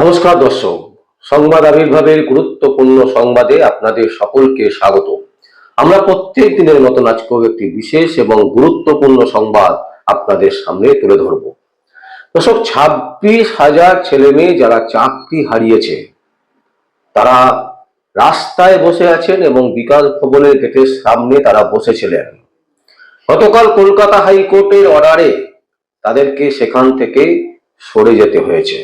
নমস্কার দর্শক, সংবাদ আবির্ভাবের গুরুত্বপূর্ণ সংবাদে আপনাদের সকলকে স্বাগত। আমরা প্রত্যেক দিনের মতন আজকেও একটি বিশেষ এবং গুরুত্বপূর্ণ সংবাদ আপনাদের সামনে তুলে ধরব। দর্শক, ছাব্বিশ হাজার ছেলে মেয়ে যারা চাকরি হারিয়েছে, তারা রাস্তায় বসে আছেন এবং বিকাশ ভবনের গেটের সামনে তারা বসেছিলেন। গতকাল কলকাতা হাইকোর্টের অর্ডারে তাদেরকে সেখান থেকে সরে যেতে হয়েছে।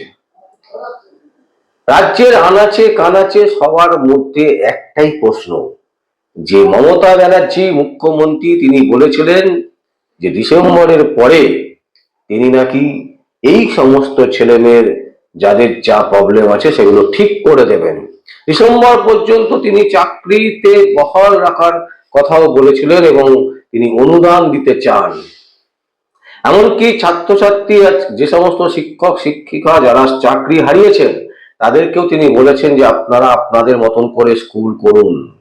রাজ্যের আনাচে কানাচে সবার মধ্যে একটাই প্রশ্ন, যে মমতা ব্যানার্জি মুখ্যমন্ত্রী তিনি বলেছিলেন যে ডিসেম্বরের পরে তিনি নাকি এই সমস্ত ছেলেমেয়ের যাদের যা প্রবলেম আছে সেগুলো ঠিক করে দেবেন। ডিসেম্বর পর্যন্ত তিনি চাকরিতে বহাল রাখার কথাও বলেছিলেন এবং তিনি অনুদান দিতে চান। এমনকি ছাত্রছাত্রী যে সমস্ত শিক্ষক, শিক্ষিকা যারা চাকরি হারিয়েছেন তাদেরকেও তিনি বলেছেন যে আপনারা আপনাদের মতন করে স্কুল করুন।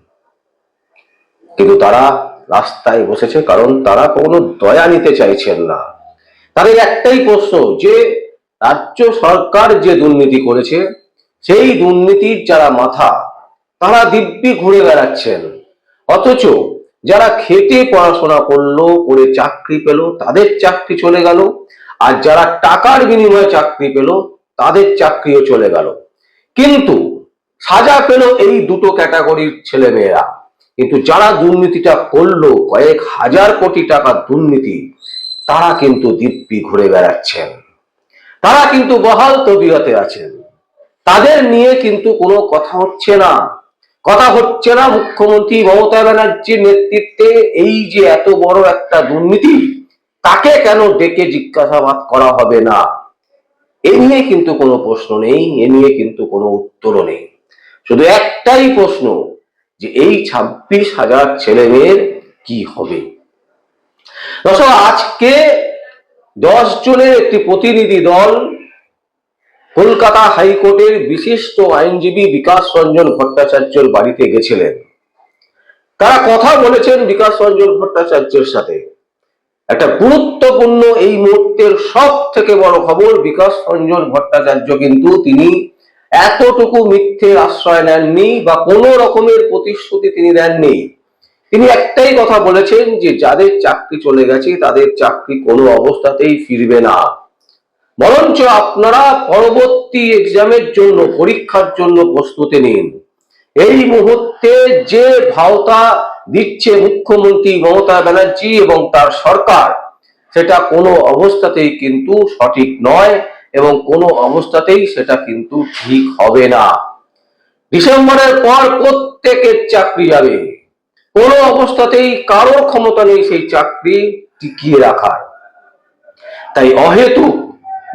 কিন্তু তারা রাস্তায় বসেছে কারণ তারা কোনো দয়া নিতে চাইছেন না। তাদের একটাই প্রশ্ন যে রাজ্য সরকার যে দুর্নীতি করেছে, সেই দুর্নীতির যারা মাথা, তারা দিব্যি ঘুরে বেড়াচ্ছেন। অথচ যারা খেটে পড়াশোনা করল, করে চাকরি পেল, তাদের চাকরি চলে গেল। আর যারা টাকার বিনিময়ে চাকরি পেল, তাদের চাকরিও চলে গেল। কিন্তু সাজা পেল এই দুটো ক্যাটাগরির ছেলেমেয়েরা। কিন্তু যারা দুর্নীতিটা করল, কয়েক হাজার কোটি টাকার দুর্নীতি, তারা কিন্তু দিব্যি ঘুরে বেড়াচ্ছেন। তারা কিন্তু বহাল তবিয়তে আছেন। তাদের নিয়ে কিন্তু কোনো কথা হচ্ছে না। কথা হচ্ছে না মুখ্যমন্ত্রী মমতা ব্যানার্জির নেতৃত্বে এই যে এত বড় একটা দুর্নীতি, তাকে কেন ডেকে জিজ্ঞাসাবাদ করা হবে না? এ নিয়ে কিন্তু কোনো প্রশ্ন নেই, এ নিয়ে কিন্তু কোনো উত্তরও নেই। শুধু একটাই প্রশ্ন, যে এই ছাব্বিশ হাজার ছেলে মেয়ের কি হবে? দর্শক, আজকে দশ জনের একটি প্রতিনিধি দল কলকাতা হাইকোর্টের বিশিষ্ট আইনজীবী বিকাশ রঞ্জন ভট্টাচার্যর বাড়িতে গেছিলেন। তারা কথা বলেছেন বিকাশ রঞ্জন ভট্টাচার্যের সাথে। একটা গুরুত্বপূর্ণ এই মুহূর্তের সব থেকে বড় খবর বিকাশ রঞ্জন ভট্টাচার্য কিন্তু তিনি এতটুকু মিথ্যের আশ্রয় নেননি বা কোনো রকমের প্রতিশ্রুতি তিনি দেননি। তিনি একটাই কথা বলেছেন যে যাদের চাকরি চলে গেছে, তাদের চাকরি কোনো অবস্থাতেই ফিরবে না। বরঞ্চ আপনারা পরবর্তী এক্সামের জন্য, পরীক্ষার জন্য প্রস্তুতি নিন। এই মুহূর্তে যে ভাওতা দিচ্ছে মুখ্যমন্ত্রী মমতা ব্যানার্জি এবং তার সরকার। সেটা কোনো অবস্থাতেই কিন্তু সঠিক নয় এবং কোনো অবস্থাতেই সেটা কিন্তু ঠিক হবে না। ডিসেম্বরের পর প্রত্যেকের চাকরি যাবে। কোনো অবস্থাতেই কারোর ক্ষমতা নেই সেই চাকরি টিকিয়ে রাখার। তাই অহেতু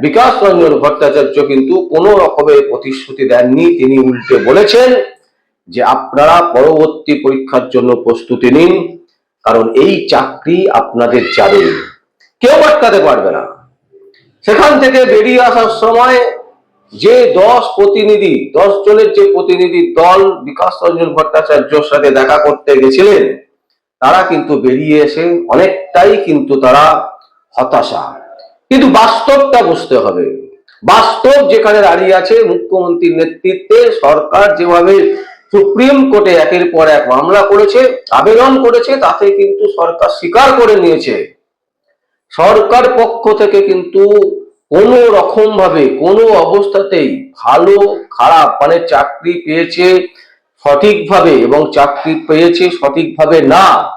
বিকাশ রঞ্জন ভট্টাচার্য কিন্তু কোনো রকমের প্রতিশ্রুতি দেননি। তিনি উল্টে বলেছেন যে আপনারা পরবর্তী পরীক্ষার জন্য প্রস্তুতি নিন, কারণ এই চাকরি আপনাদের যাবে। কেউ আটকাতে পারবে না। সেখান থেকে বেরিয়ে আসার সময় যে দশ প্রতিনিধি, দশ জনের যে প্রতিনিধি দল, বিকাশ রঞ্জন ভট্টাচার্যর সাথে দেখা করতে গেছিলেন, তারা কিন্তু বেরিয়ে এসে অনেকটাই কিন্তু তারা হতাশা। কিন্তু বাস্তবটা বুঝতে হবে। বাস্তব যেখানে দাঁড়িয়ে আছে, মুখ্যমন্ত্রীর নেতৃত্বে সরকার যেভাবে সুপ্রিম কোর্টে একের পর এক মামলা করেছে, আবেদন করেছে, তাতে কিন্তু সরকার স্বীকার করে নিয়েছে। সরকার পক্ষ থেকে কিন্তু কোনো রকম ভাবে কোনো অবস্থাতেই ভালো, খারাপ মানে চাকরি পেয়েছে সঠিকভাবে এবং চাকরি পেয়েছে সঠিকভাবে না।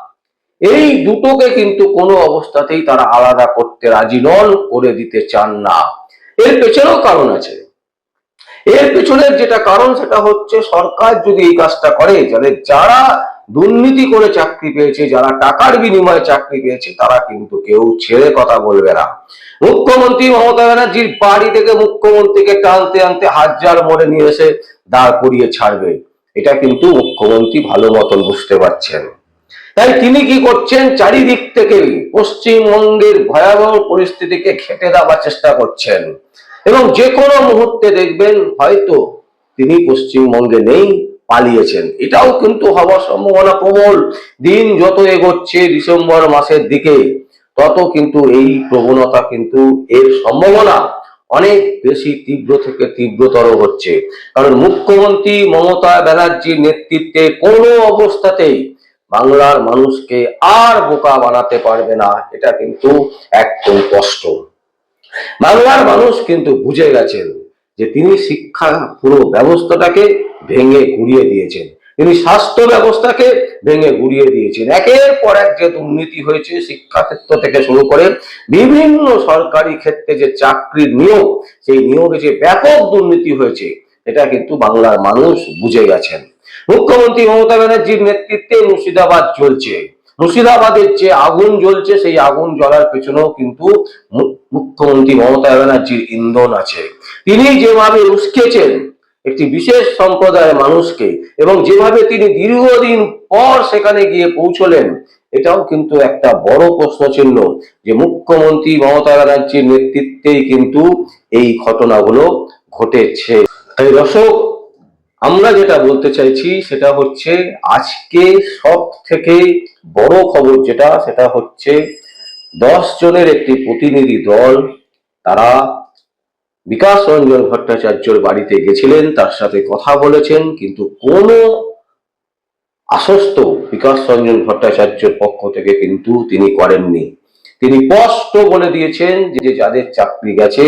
এই দুটোকে কিন্তু কোনো অবস্থাতেই তারা আলাদা করতে রাজি নন, করে দিতে চান না। এর পেছনেও কারণ আছে। এর পেছনের যেটা কারণ সেটা হচ্ছে সরকার যদি এই কাজটা করে, যাদের যারা দুর্নীতি করে চাকরি পেয়েছে, যারা টাকার বিনিময়ে চাকরি পেয়েছে, তারা কিন্তু কেউ ছেড়ে কথা বলবে না। মুখ্যমন্ত্রী মমতা ব্যানার্জির বাড়ি থেকে মুখ্যমন্ত্রীকে টানতে আনতে হাজার মোড়ে নিয়ে এসে দাঁড় করিয়ে ছাড়বে। এটা কিন্তু মুখ্যমন্ত্রী ভালো মতন বুঝতে পারছেন। তাই তিনি কি করছেন? চারিদিক থেকে পশ্চিমবঙ্গের ভয়াবহ পরিস্থিতিকে খেটে দেওয়ার চেষ্টা করছেন। এবং যে কোনো মুহূর্তে দেখবেন হয়তো তিনি পশ্চিমবঙ্গে নেই, পালিয়েছেন। এটাও কিন্তু হওয়ার সম্ভাবনা প্রবল। দিন যত এগোচ্ছে ডিসেম্বর মাসের দিকে, তত কিন্তু এই প্রবণতা কিন্তু এর সম্ভাবনা অনেক বেশি তীব্র থেকে তীব্রতর হচ্ছে। কারণ মুখ্যমন্ত্রী মমতা ব্যানার্জির নেতৃত্বে কোনো অবস্থাতেই বাংলার মানুষকে আর বোকা বানাতে পারবে না, এটা কিন্তু একদম স্পষ্ট। বাংলার মানুষ কিন্তু বুঝে গেছেন যে তিনি শিক্ষা পুরো ব্যবস্থাটাকে ভেঙে গুড়িয়ে দিয়েছেন। তিনি স্বাস্থ্য ব্যবস্থাকে ভেঙে গুড়িয়ে দিয়েছেন। একের পর এক যে দুর্নীতি হয়েছে শিক্ষা ক্ষেত্র থেকে শুরু করে বিভিন্ন সরকারি ক্ষেত্রে যে চাকরির নিয়োগ, সেই নিয়োগে যে ব্যাপক দুর্নীতি হয়েছে, এটা কিন্তু বাংলার মানুষ বুঝে গেছেন। মুখ্যমন্ত্রী মমতা ব্যানার্জির নেতৃত্বে মুর্শিদাবাদ চলছে। মুর্শিদাবাদের যে আগুন জ্বলছে, সেই আগুন জ্বলার পেছনেও কিন্তু মুখ্যমন্ত্রী মমতা ব্যানার্জির ইন্ধন আছে। তিনি যেভাবে উস্কেছেন একটি বিশেষ সম্প্রদায়ের মানুষকে এবং যেভাবে তিনি দীর্ঘদিন পর সেখানে গিয়ে পৌঁছলেন, এটাও কিন্তু একটা বড় প্রশ্ন চিহ্ন যে মুখ্যমন্ত্রী মমতা ব্যানার্জির নেতৃত্বেই কিন্তু এই ঘটনাগুলো ঘটেছে। তাই দর্শক আমরা যেটা বলতে চাইছি, সেটা হচ্ছে আজকে সব থেকে বড় খবর যেটা, সেটা হচ্ছে দশ জনের একটি প্রতিনিধি দল, তারা বিকাশ রঞ্জন ভট্টাচার্যর বাড়িতে গেছিলেন, তার সাথে কথা বলেছেন, কিন্তু কোনো আশ্বস্ত বিকাশ রঞ্জন ভট্টাচার্যের পক্ষ থেকে কিন্তু তিনি করেননি। তিনি স্পষ্ট বলে দিয়েছেন যে যাদের চাকরি গেছে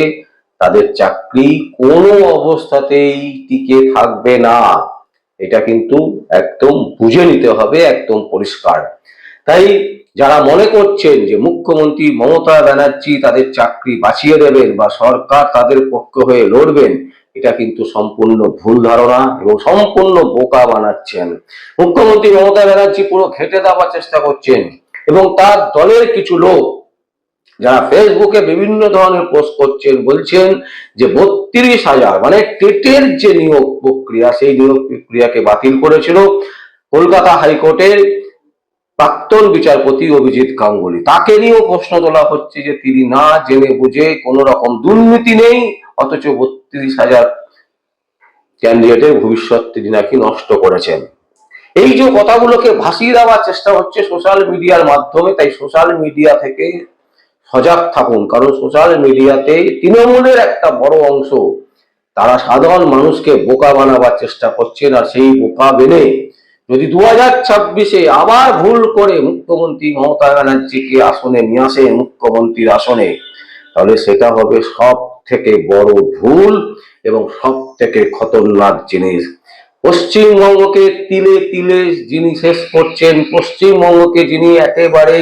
তাদের চাকরি কোনো অবস্থাতেই টিকে থাকবে না। এটা কিন্তু একদম বুঝে নিতে হবে, একদম পরিষ্কার। তাই যারা মনে করছেন যে মুখ্যমন্ত্রী মমতা ব্যানার্জি তাদের চাকরি বাঁচিয়ে দেবেন বা সরকার তাদের পক্ষ হয়ে লড়বেন, এটা কিন্তু সম্পূর্ণ ভুল ধারণা এবং সম্পূর্ণ বোকা বানাচ্ছেন। মুখ্যমন্ত্রী মমতা ব্যানার্জি পুরো ঘেটে দেওয়ার চেষ্টা করছেন এবং তার দলের কিছু লোক যারা ফেসবুকে বিভিন্ন ধরনের পোস্ট করছেন, বলছেন যে বত্রিশ হাজার মানে টেটের যে নিয়োগ প্রক্রিয়া, সেই নিয়োগ প্রক্রিয়াকে বাতিল করেছিল কলকাতা হাইকোর্টের প্রাক্তন বিচারপতি অভিজিৎ গাঙ্গুলি। তাকে নিয়েও প্রশ্ন তোলা হচ্ছে যে তিনি না জেনে বুঝে কোন রকম দুর্নীতি নেই, অথচ বত্রিশ হাজার ক্যান্ডিডেটের ভবিষ্যৎ তিনি নাকি নষ্ট করেছেন। এই যে কথাগুলোকে ভাসিয়ে দেওয়ার চেষ্টা হচ্ছে সোশ্যাল মিডিয়ার মাধ্যমে, তাই সোশ্যাল মিডিয়া থেকে সজাগ থাকুন, কারণ সোশ্যাল মিডিয়াতে তৃণমূলের একটা বড় অংশ, তারা সাধারণ মানুষকে বোকা বানাবার চেষ্টা করছেন, আর সেই বোকা বেনে যদি দু হাজার ছাব্বিশে আবার ভুল করে মুখ্যমন্ত্রী মমতা ব্যানার্জিকে আসনে নিয়ে আসে, মুখ্যমন্ত্রীর আসনে, তাহলে সেটা হবে সব থেকে বড় ভুল এবং সব থেকে খতরনাক জিনিস। পশ্চিমবঙ্গকে তিলে তিলে যিনি শেষ করছেন, পশ্চিমবঙ্গকে যিনি একেবারে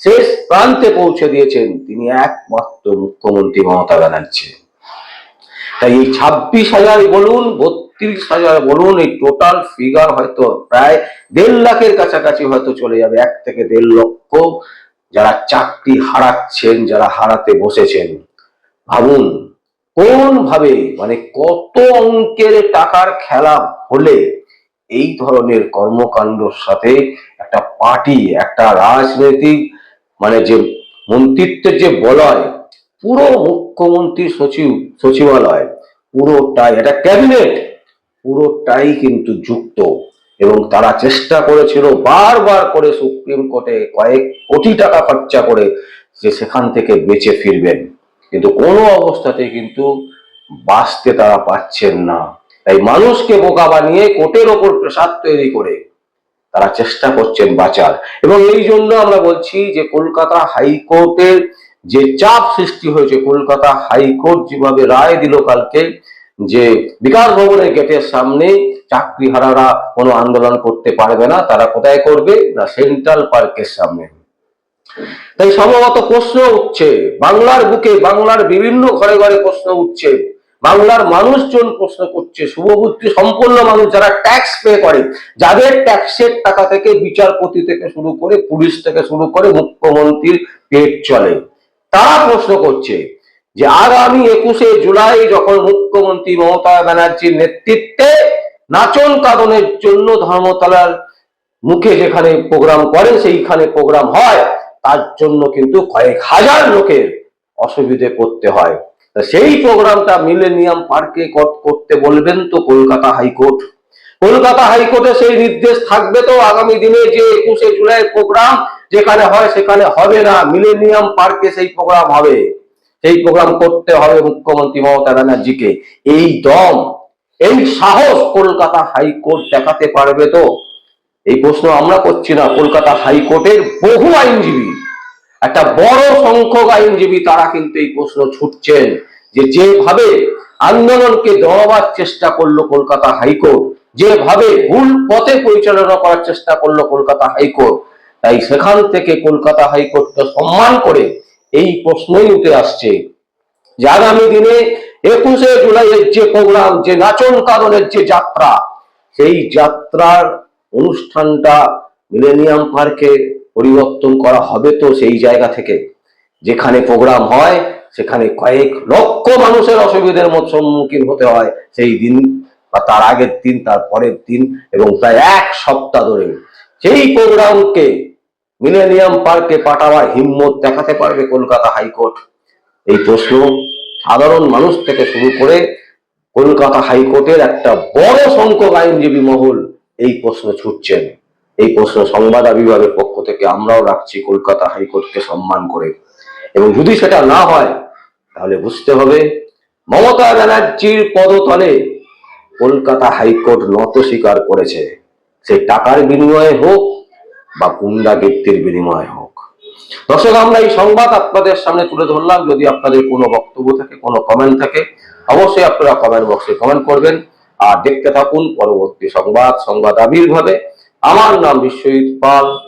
শেষ প্রান্তে পৌঁছে দিয়েছেন তিনি একমাত্র মুখ্যমন্ত্রী মমতা ব্যানার্জি। তাই এই ছাব্বিশ হাজার বলুন, বত্রিশ হাজার বলুন, এই টোটাল ফিগার হয়তো প্রায় দেড় লাখের কাছাকাছি হয়তো চলে যাবে, এক থেকে দেড় লক্ষ যারা চাকরি হারাচ্ছেন, যারা হারাতে বসেছেন। ভাবুন কোন ভাবে মানে কত অঙ্কের টাকার খেলা হলে এই ধরনের কর্মকাণ্ডর সাথে একটা পার্টি, একটা রাজনৈতিক মানে যে মন্ত্রিত্বের যে বলয়, পুরো মুখ্যমন্ত্রী সচিব, সচিবালয়, পুরোটাই, এটা ক্যাবিনেট, পুরোটাই কিন্তু যুক্ত। এবং তারা চেষ্টা করেছিল বারবার করে সুপ্রিম কোর্টে কয়েক কোটি টাকা খরচা করে যে সেখান থেকে বেঁচে ফিরবেন। কিন্তু কোনো অবস্থাতে কিন্তু বাঁচতে তারা পাচ্ছেন না। তাই মানুষকে বোকা বানিয়ে কোর্টের ওপর প্রসাদ তৈরি করে তারা চেষ্টা করছেন বাঁচার। এবং এই জন্য আমরা বলছি যে কলকাতা হাইকোর্টের যে চাপ সৃষ্টি হয়েছে, কলকাতা হাইকোর্ট যেভাবে রায় দিল কালকে, যে বিকাশ ভবনের গেটের সামনে চাকরিহারারা কোনো আন্দোলন করতে পারবে না, তারা কোথায় করবে? না, সেন্ট্রাল পার্কের সামনে। তাই সম্ভবত প্রশ্ন উঠছে, বাংলার বুকে বাংলার বিভিন্ন ঘরে ঘরে প্রশ্ন উঠছে বাংলার মানুষজন প্রশ্ন করছে, শুভবুদ্ধি সম্পন্ন মানুষ যারা ট্যাক্স পে করে, যাদের ট্যাক্সের টাকা থেকে বিচারপতি থেকে শুরু করে পুলিশ থেকে শুরু করে মুখ্যমন্ত্রীর পেট চলে। তারা প্রশ্ন করছে যে আগামী একুশে জুলাই যখন মুখ্যমন্ত্রী মমতা ব্যানার্জির নেতৃত্বে নাচন কাদনের জন্য ধর্মতলার মুখে যেখানে প্রোগ্রাম করেন সেইখানে প্রোগ্রাম হয়, তার জন্য কিন্তু কয়েক হাজার লোকের অসুবিধে করতে হয়। সেই প্রোগ্রামটা মিলেনিয়াম পার্কে করতে বলবেন তো কলকাতা হাইকোর্ট। কলকাতা হাইকোর্টে সেই নির্দেশ থাকবে তো আগামী দিনে যে একুশে জুলাই প্রোগ্রাম, যেখানে হয় সেখানে হবে না, মিলেনিয়াম পার্কে সেই প্রোগ্রাম হবে। সেই প্রোগ্রাম করতে হবে মুখ্যমন্ত্রী মমতা ব্যানার্জিকে। এই দম, এই সাহস কলকাতা হাইকোর্ট দেখাতে পারবে তো? এই প্রশ্ন আমরা করছি না। কলকাতা হাইকোর্টের বহু আইনজীবী একটা বড় সংখ্যক আইনজীবী তারা কিন্তু এই প্রশ্ন ছুটছেন যে যেভাবে আন্দোলনকে দমাবার চেষ্টা করল কলকাতা হাইকোর্ট, যেভাবে ভুল পথে পরিচালনা করার চেষ্টা করল কলকাতা হাইকোর্ট, তাই সেখান থেকে কলকাতা হাইকোর্টকে সম্মান করে এই প্রশ্নই উঠে আসছে যে আগামী দিনে একুশে জুলাইয়ের যে প্রোগ্রাম, যে নাচন কারণের যে যাত্রা, সেই যাত্রার অনুষ্ঠানটা মিলেনিয়াম পার্কে পরিবর্তন করা হবে তো সেই জায়গা থেকে। যেখানে প্রোগ্রাম হয়, সেখানে কয়েক লক্ষ মানুষের অসুবিধার মত সম্মুখীন হতে হয় সেই দিন বা তার আগের দিন, তার পরের দিন এবং প্রায় এক সপ্তাহ ধরে। সেই প্রোগ্রামকে মিলেনিয়াম পার্কে পাঠাবার হিম্মত দেখাতে পারবে কলকাতা হাইকোর্ট। এই প্রশ্ন সাধারণ মানুষ থেকে শুরু করে কলকাতা হাইকোর্টের একটা বড় সংখ্যক আইনজীবী মহল এই প্রশ্ন ছুটছেন। এই প্রশ্ন সংবাদ বিভাগের পক্ষ থেকে আমরাও রাখছি কলকাতা হাইকোর্টকে সম্মান করে। এবং যদি সেটা না হয়, তাহলে বুঝতে হবে মমতা ব্যানার্জির পদতলে কলকাতা হাইকোর্ট নত স্বীকার করেছে। সে টাকার বিনিময়ে হোক বা গুন্ডাগিত্তির বিনিময়ে হোক। দর্শক, আমরা এই সংবাদ আপনাদের সামনে তুলে ধরলাম। যদি আপনাদের কোনো বক্তব্য থাকে, কোনো কমেন্ট থাকে, অবশ্যই আপনারা কমেন্ট বক্সে কমেন্ট করবেন। আর দেখতে থাকুন পরবর্তী সংবাদ সংবাদ আবির্ভাবে। আমার নাম বিশ্বজিৎ পাল।